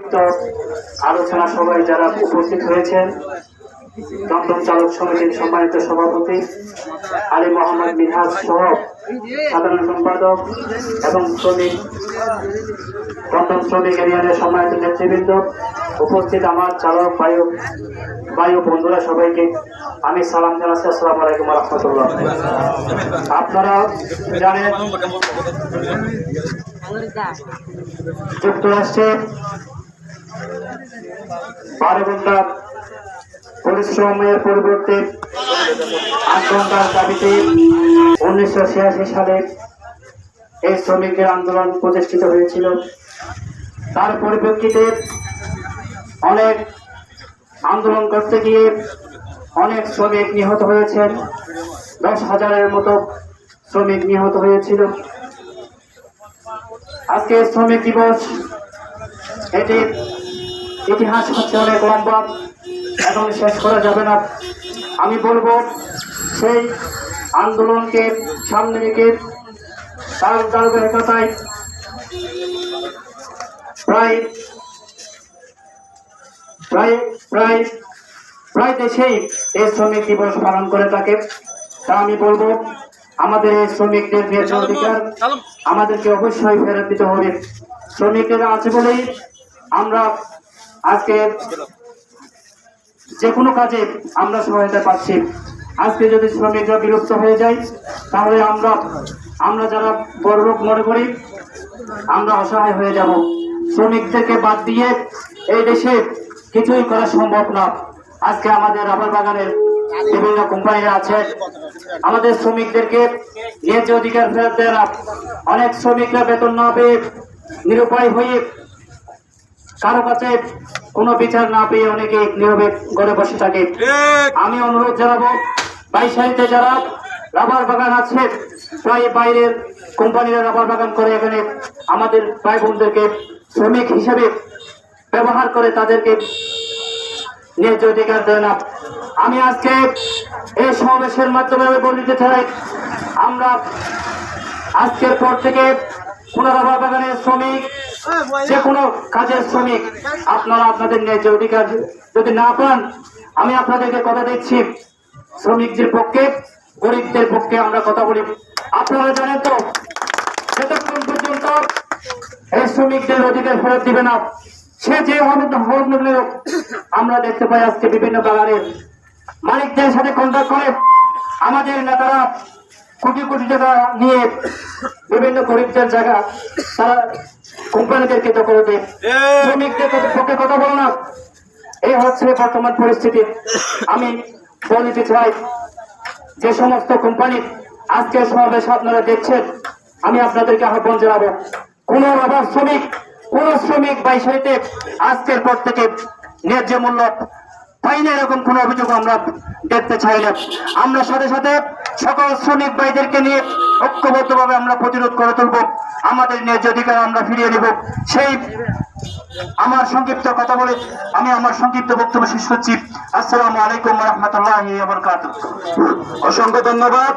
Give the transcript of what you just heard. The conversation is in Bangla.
সংক্ষিপ্ত আলোচনা সভায় যারা উপস্থিত হয়েছেন দমদম চালক সমিতির সম্মানিত সভাপতি আলী মোহাম্মদ মিনহাজ সহ সাধারণ সম্পাদক এবং শ্রমিক দমদম শ্রমিক এরিয়ানের সম্মানিত নেতৃবৃন্দ, উপস্থিত আমার চালক বায়ু বায়ু বন্ধুরা সবাইকে আমি সালাম জানাচ্ছি। আসসালামু আলাইকুম রহমতুল্লাহ। আপনারা জানেন যুক্তরাষ্ট্রে বারো ঘণ্টার পরিশ্রমের পরিবর্তে আট ঘণ্টার দাবিতে উনিশশো ছিয়াশি সালে এই শ্রমিকদের আন্দোলন প্রতিষ্ঠিত হয়েছিল। তার পরিপ্রেক্ষিতে অনেক আন্দোলন করতে গিয়ে অনেক শ্রমিক নিহত হয়েছেন। দশ হাজারের মতো শ্রমিক নিহত হয়েছিল। আজকে শ্রমিক দিবস, এটি ইতিহাস হচ্ছে অনেক লম্বা এখন শেষ করা যাবে না। আমি বলব সেই আন্দোলনকে সামনে রেখে তার ধারাবাহিকতায় প্রায় প্রায় প্রায় প্রায় দেশেই এই শ্রমিক দিবস পালন করে থাকে। তা আমি বলব আমাদের এই শ্রমিকদের ন্যায্য অধিকার আমাদেরকে অবশ্যই ফেরত দিতে হবে। শ্রমিকেরা আছে বলেই আমরা আজকে যে কোনো কাজে আমরা সহায়তা পাচ্ছি। আজকে যদি শ্রমিকরা বিলুপ্ত হয়ে যায়, তাহলে আমরা আমরা যারা বড় লোক মনে করি, আমরা অসহায় হয়ে যাব। শ্রমিকদেরকে বাদ দিয়ে এই দেশে কিছুই করা সম্ভব না। আজকে আমাদের রাবার বাগানের বিভিন্ন কোম্পানিরা আছে। আমাদের শ্রমিকদেরকে ন্যায্য অধিকার ফেরত দেয় না। অনেক শ্রমিকরা বেতন না পেয়ে নিরুপায় হয়ে কারও কাছে কোনো বিচার না পেয়ে অনেকে নীরবে ঘরে বসে থাকে। আমি অনুরোধ জানাব বাইশাড়িতে যারা রাবার বাগান আছে প্রায় বাইরের কোম্পানিরা রাবার বাগান করে এখানে আমাদের ভাই বোনদেরকে শ্রমিক হিসেবে ব্যবহার করে তাদেরকে ন্যায্য অধিকার দেয় না। আমি আজকে এই সমাবেশের মাধ্যমে আমি বলতে চাই আমরা আজকের পর থেকে কোন রাবার বাগানের শ্রমিক যে কোনো কাজের শ্রমিক, আপনারা আপনাদের ন্যায্য অধিকার যদি না পান, আমি আপনাদেরকে কথা দিচ্ছি। শ্রমিকদের পক্ষে, গরিবদের পক্ষে আমরা কথা বলি। আপনারা জানেন তো যতক্ষণ পর্যন্ত এই শ্রমিকদের অধিকার ফেরত দিবে না। সে যে হলুদ আমরা দেখতে পাই আজকে বিভিন্ন বাগানের মালিকদের সাথে কন্ট্যাক্ট করে। আমাদের নেতারা কোটি কোটি টাকা নিয়ে বিভিন্ন গরিবদের জায়গা তারা কোম্পানিদেরকে দখল দেয়। শ্রমিকদের পক্ষে কথা বলো না। এই হচ্ছে বর্তমান পরিস্থিতি। আমি বলতে চাই যে সমস্ত কোম্পানি আজকে সমাবেশ আপনারা দেখছেন আমি আপনাদেরকে আহ্বান জানাব কোন আবার শ্রমিক কোন শ্রমিক বাইশাইতে আজকের পর থেকে ন্যায্য মূল্য পাই না এরকম কোন অভিযোগ আমরা দেখতে চাই না। আমরা সাথে সাথে সকল শ্রমিক ভাইদেরকে নিয়ে ঐক্যবদ্ধভাবে আমরা প্রতিরোধ করে তুলব। আমাদের ন্যায্য অধিকার আমরা ফিরিয়ে নেব। সেই আমার সংক্ষিপ্ত কথা বলে আমি আমার সংক্ষিপ্ত বক্তব্য শেষ করছি। আসসালামু আলাইকুম রহমতুল্লাহ অসংখ্য ধন্যবাদ।